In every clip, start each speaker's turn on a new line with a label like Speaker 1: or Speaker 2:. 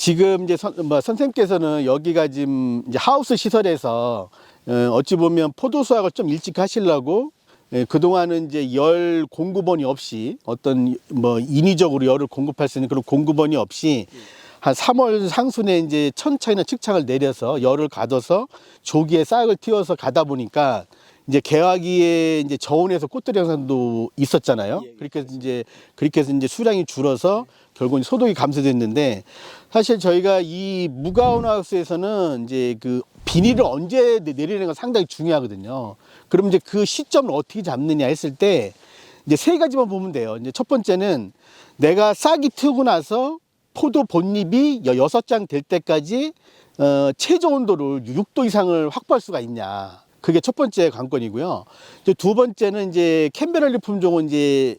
Speaker 1: 지금 이제 선, 뭐 선생님께서는 여기가 지금 이제 하우스 시설에서 어, 어찌 보면 포도 수확을 좀 일찍 하시려고 예, 그동안은 이제 열 공급원이 없이 어떤 뭐 인위적으로 열을 공급할 수 있는 그런 공급원이 없이 한 3월 상순에 이제 천차이나 측창을 내려서 열을 가둬서 조기에 싹을 틔워서 가다 보니까 이제 개화기에 이제 저온에서 꽃들 양상도 있었잖아요. 그렇게 해서 이제 그렇게 해서 이제 수량이 줄어서 결국은 소득이 감소됐는데 사실 저희가 이 무가온 하우스에서는 이제 그 비닐을 언제 내- 내리는 건 상당히 중요하거든요. 그럼 이제 그 시점을 어떻게 잡느냐 했을 때 이제 세 가지만 보면 돼요. 이제 첫 번째는 내가 싹이 트고 나서 포도 본잎이 여- 여섯 장 될 때까지 어, 최저 온도를 6도 이상을 확보할 수가 있냐. 그게 첫 번째 관건이고요. 이제 두 번째는 이제 캔베럴리 품종은 이제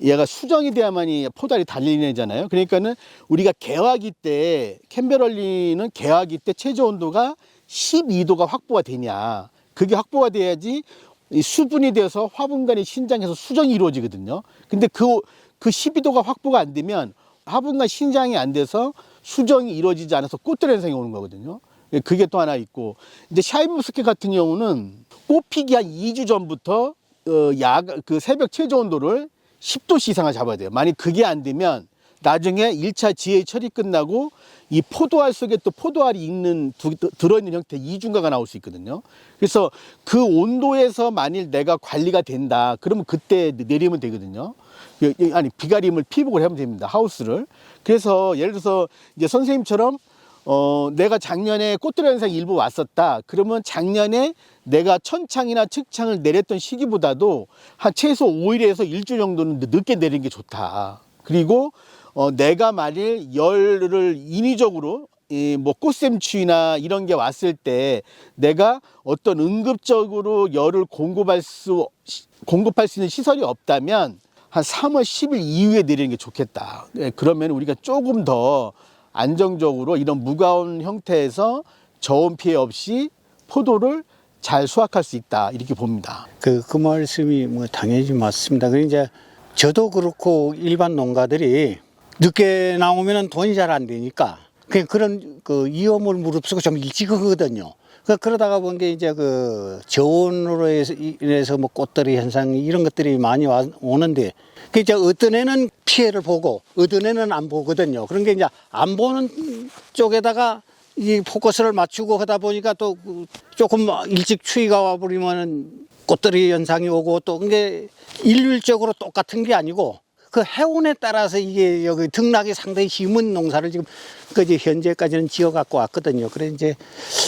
Speaker 1: 얘가 수정이 돼야만이 포달이 달리는 애잖아요. 그러니까는 우리가 개화기 때 캔베럴리는 개화기 때 최저 온도가 12도가 확보가 되냐. 그게 확보가 돼야지 이 수분이 되어서 화분간이 신장해서 수정이 이루어지거든요. 근데 그, 그 12도가 확보가 안 되면 화분간 신장이 안 돼서 수정이 이루어지지 않아서 꽃들 현상이 오는 거거든요. 예, 그게 또 하나 있고 이제 샤인머스켓 같은 경우는 꽃피기 한 2주 전부터 어, 야, 그 새벽 최저 온도를 10도씨 이상을 잡아야 돼요. 만약 그게 안 되면 나중에 1차 지혜 처리 끝나고 이 포도알 속에 또 포도알이 있는 두- 들어있는 형태 이중가가 나올 수 있거든요. 그래서 그 온도에서 만일 내가 관리가 된다. 그러면 그때 내리면 되거든요. 이- 이- 아니 비가림을 피복을 하면 됩니다. 하우스를. 그래서 예를 들어서 이제 선생님처럼 어, 내가 작년에 꽃들 현상 일부 왔었다. 그러면 작년에 내가 천창이나 측창을 내렸던 시기보다도 한 최소 5일에서 일주일 정도는 늦- 늦게 내리는 게 좋다. 그리고 어, 내가 만일 열을 인위적으로 이뭐 꽃샘추위나 이런 게 왔을 때 내가 어떤 응급적으로 열을 공급할 수 시- 공급할 수 있는 시설이 없다면 한 3월 10일 이후에 내리는 게 좋겠다. 예, 그러면 우리가 조금 더 안정적으로 이런 무가온 형태에서 저온 피해 없이 포도를 잘 수확할 수 있다 이렇게 봅니다.
Speaker 2: 그, 그 말씀이 뭐 당연히 맞습니다. 그 이제 저도 그렇고 일반 농가들이 늦게 나오면은 돈이 잘 안 되니까 그냥 그런 그 위험을 무릅쓰고 좀 일찍 하거든요. 그 그러다가 본 게 이제 그 저온으로 해서 인해서 뭐 꽃들이 현상 이런 것들이 많이 와, 오는데 그 이제 어떤 애는 피해를 보고 어떤 애는 안 보거든요. 그런 게 이제 안 보는 쪽에다가 이 포커스를 맞추고 하다 보니까 또그 조금 일찍 추위가 와버리면은 꽃들이 현상이 오고 또 그게 일률적으로 똑같은 게 아니고 그 해운에 따라서 이게 여기 등락이 상당히 힘은 농사를 지금 그지 현재까지는 지어 갖고 왔거든요. 그래 이제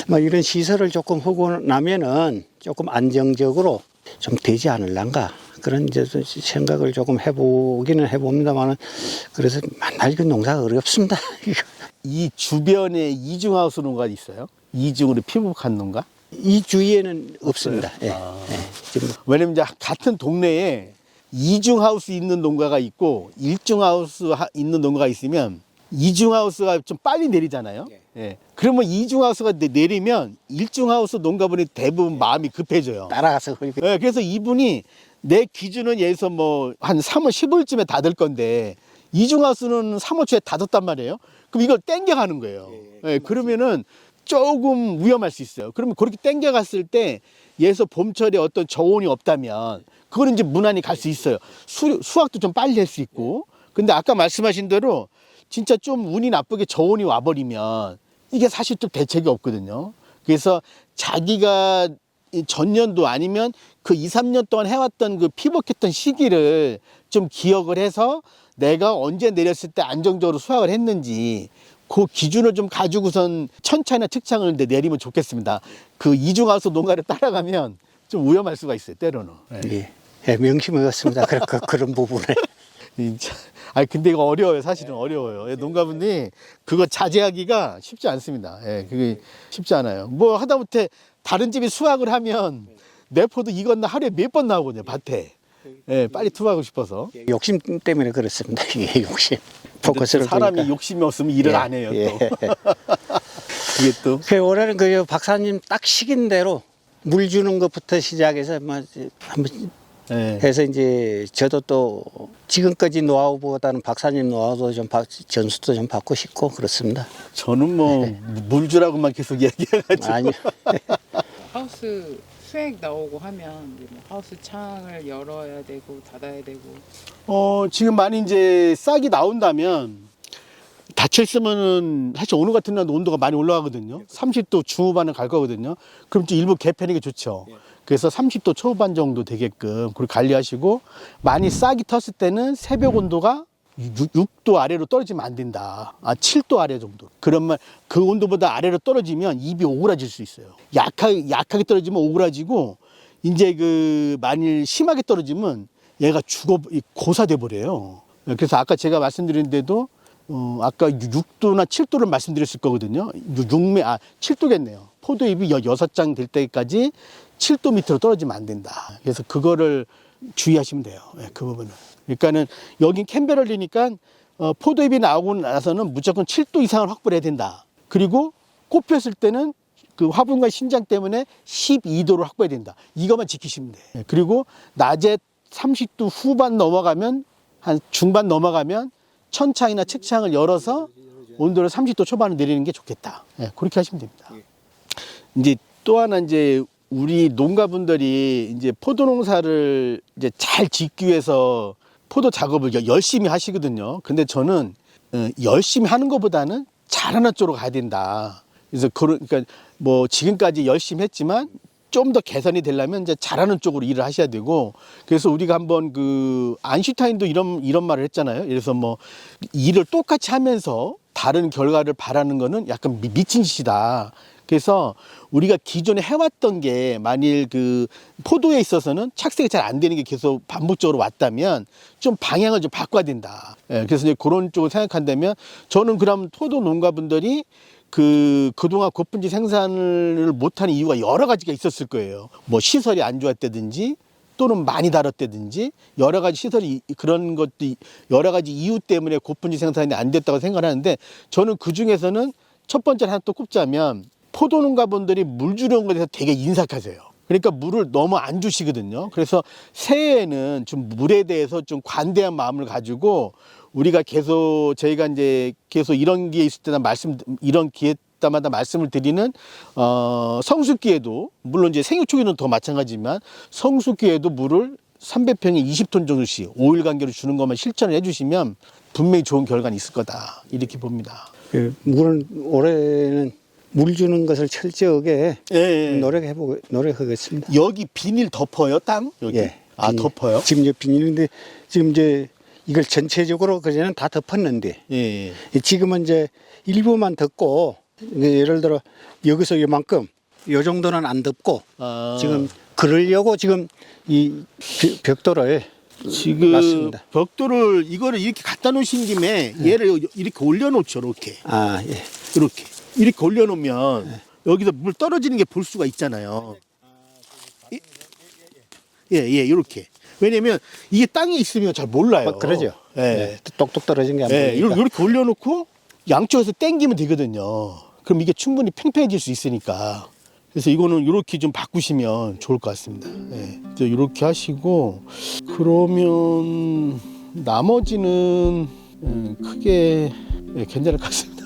Speaker 2: 뭐 이런 시설을 조금 하고 나면은 조금 안정적으로 좀 되지 않을란가 그런 이제 생각을 조금 해보기는 해봅니다만은 그래서 만날 그 농사가 어렵습니다. 이
Speaker 1: 주변에 이중하우스 농가가 있어요? 이중으로 피복한 농가?
Speaker 2: 이 주위에는 없습니다. 예.
Speaker 1: 아.
Speaker 2: 예. 지금
Speaker 1: 왜냐면 이제 같은 동네에 이중 하우스 있는 농가가 있고 일중 하우스 하- 있는 농가가 있으면 이중 하우스가 좀 빨리 내리잖아요. 예. 그러면 이중 하우스가 내- 내리면 일중 하우스 농가분이 대부분 마음이 급해져요.
Speaker 2: 따라가서 그렇게
Speaker 1: 예, 그래서 이분이 내 기준은 예에서 뭐 한 3월 15일쯤에 닫을 건데 이중 하우스는 3월 초에 닫았단 말이에요. 그럼 이걸 땡겨 가는 거예요. 예, 그러면은 조금 위험할 수 있어요. 그러면 그렇게 땡겨 갔을 때 예에서 봄철에 어떤 저온이 없다면 그거는 이제 무난히 갈 수 있어요. 수, 수확도 좀 빨리 할 수 있고. 근데 아까 말씀하신 대로 진짜 좀 운이 나쁘게 저온이 와버리면 이게 사실 또 대책이 없거든요. 그래서 자기가 이 전년도 아니면 그 2, 3년 동안 해왔던 그 피복했던 시기를 좀 기억을 해서 내가 언제 내렸을 때 안정적으로 수확을 했는지 그 기준을 좀 가지고선 천차나 측창을 내- 내리면 좋겠습니다. 그 이중하우스 농가를 따라가면 좀 위험할 수가 있어요, 때로는. 예.
Speaker 2: 예. 예, 명심하였습니다. 그, 그, 그런 부분에.
Speaker 1: 진짜. 아니 근데 이거 어려워요. 사실은 어려워요. 예, 농가분이 그거 자제하기가 쉽지 않습니다. 예, 그게 쉽지 않아요. 뭐 하다못해 다른 집이 수확을 하면 내 포도 이건 하루에 몇 번 나오거든요. 밭에. 예, 빨리 투하고 싶어서.
Speaker 2: 욕심 때문에 그렇습니다. 이게 욕심. 포커스를
Speaker 1: 사람이
Speaker 2: 보니까.
Speaker 1: 욕심이 없으면 일을
Speaker 2: 예,
Speaker 1: 안 해요.
Speaker 2: 예.
Speaker 1: 또 그게 또
Speaker 2: 그 올해는 그 박사님 딱 시킨 대로 물 주는 것부터 시작해서 뭐 한번
Speaker 1: 예.
Speaker 2: 해서 이제 저도 또 지금까지 노하우보다는 박사님 노하우도 좀 받- 전수도 좀 받고 싶고 그렇습니다.
Speaker 1: 저는 뭐 물주라고만 계속 얘기해가지고
Speaker 2: 아니
Speaker 3: 하우스 수액 나오고 하면 이제 뭐 하우스 창을 열어야 되고 닫아야 되고
Speaker 1: 어, 지금 많이 이제 싹이 나온다면 닫혀있으면은 사실 오늘 같은 날 온도가 많이 올라가거든요. 30도 중후반을 갈 거거든요. 그럼 좀 일부 개편하는 게 좋죠. 그래서 30도 초반 정도 되게끔 그걸 관리하시고 많이 싹이 텄을 때는 새벽 온도가 6, 도 아래로 떨어지면 안 된다. 아, 7도 아래 정도. 그러면 그 온도보다 아래로 떨어지면 입이 오그라질 수 있어요. 약하게, 약하게 떨어지면 오그라지고, 이제 그, 만일 심하게 떨어지면 얘가 죽어, 이 고사돼 버려요. 그래서 아까 제가 말씀드렸는데도, 어, 아까 6도나 7도를 말씀드렸을 거거든요. 6매, 아, 7도겠네요. 포도잎이 여- 여섯 장될 때까지 7도 밑으로 떨어지면 안 된다. 그래서 그거를 주의하시면 돼요. 예, 그 부분은. 그러니까는 여긴 캔베럴리니까 어, 포도잎이 나오고 나서는 무조건 7도 이상을 확보를 해야 된다. 그리고 꽃 폈을 때는 그 화분과 신장 때문에 12도를 확보해야 된다. 이것만 지키시면 돼. 예, 그리고 낮에 30도 후반 넘어가면 한 중반 넘어가면 천창이나 책창을 열어서 온도를 30도 초반으로 내리는 게 좋겠다. 예, 그렇게 하시면 됩니다. 이제 또 하나 이제 우리 농가분들이 이제 포도 농사를 이제 잘 짓기 위해서 포도 작업을 여- 열심히 하시거든요. 근데 저는 어, 열심히 하는 것보다는 잘하는 쪽으로 가야 된다. 그래서 그러니까 뭐 지금까지 열심히 했지만 좀 더 개선이 되려면 이제 잘하는 쪽으로 일을 하셔야 되고 그래서 우리가 한번 그 안슈타인도 이런 이런 말을 했잖아요. 그래서 뭐 일을 똑같이 하면서 다른 결과를 바라는 거는 약간 미- 미친 짓이다. 그래서 우리가 기존에 해왔던 게 만일 그 포도에 있어서는 착색이 잘 안 되는 게 계속 반복적으로 왔다면 좀 방향을 좀 바꿔야 된다. 예, 그래서 이제 그런 쪽을 생각한다면 저는 그럼 포도 농가분들이 그 그동안 고품질 생산을 못하는 이유가 여러 가지가 있었을 거예요. 뭐 시설이 안 좋았다든지 또는 많이 다뤘다든지 여러 가지 시설이 이- 그런 것도 이- 여러 가지 이유 때문에 고품질 생산이 안 됐다고 생각을 하는데 저는 그 중에서는 첫 번째로 하나 또 꼽자면 포도 농가분들이 물 주는 것에 대해서 되게 인색하세요. 그러니까 물을 너무 안 주시거든요. 그래서 새해에는 좀 물에 대해서 좀 관대한 마음을 가지고 우리가 계속 저희가 이제 계속 이런 기회 있을 때나 말씀 이런 기회 때마다 말씀을 드리는 어 성수기에도 물론 이제 생육초기는 더 마찬가지지만 성수기에도 물을 300평에 20톤 정도씩 5일 간격으로 주는 것만 실천을 해주시면 분명히 좋은 결과는 있을 거다 이렇게 봅니다.
Speaker 2: 그 물은 올해는 물 주는 것을 철저하게
Speaker 1: 예, 예.
Speaker 2: 노력해 보고 노력하겠습니다.
Speaker 1: 여기 비닐 덮어요 땅 여기
Speaker 2: 예.
Speaker 1: 아
Speaker 2: 비닐.
Speaker 1: 덮어요
Speaker 2: 지금 이제 비닐인데 지금 이제 이걸 전체적으로 그전에는 다 덮었는데
Speaker 1: 예, 예.
Speaker 2: 지금은 이제 일부만 덮고 이제 예를 들어 여기서 이만큼 요 정도는 안 덮고
Speaker 1: 아,
Speaker 2: 지금 그러려고 지금 이 벽- 벽돌을
Speaker 1: 지금
Speaker 2: 맞습니다.
Speaker 1: 벽돌을 이거를 이렇게 갖다 놓으신 김에 얘를 이렇게 올려놓죠 이렇게
Speaker 2: 아 예.
Speaker 1: 이렇게 이렇게 올려놓으면 여기서 물 떨어지는 게 볼 수가 있잖아요. 예예 이렇게 왜냐면 이게 땅에 있으면 잘 몰라요.
Speaker 2: 막 그러죠.
Speaker 1: 예.
Speaker 2: 예. 똑똑 떨어진 게안
Speaker 1: 예,
Speaker 2: 보이니까.
Speaker 1: 이렇게 올려놓고 양쪽에서 당기면 되거든요. 그럼 이게 충분히 팽팽해질 수 있으니까. 그래서 이거는 이렇게 좀 바꾸시면 좋을 것 같습니다. 예. 이렇게 하시고 그러면 나머지는 음, 크게 예, 괜찮을 것 같습니다.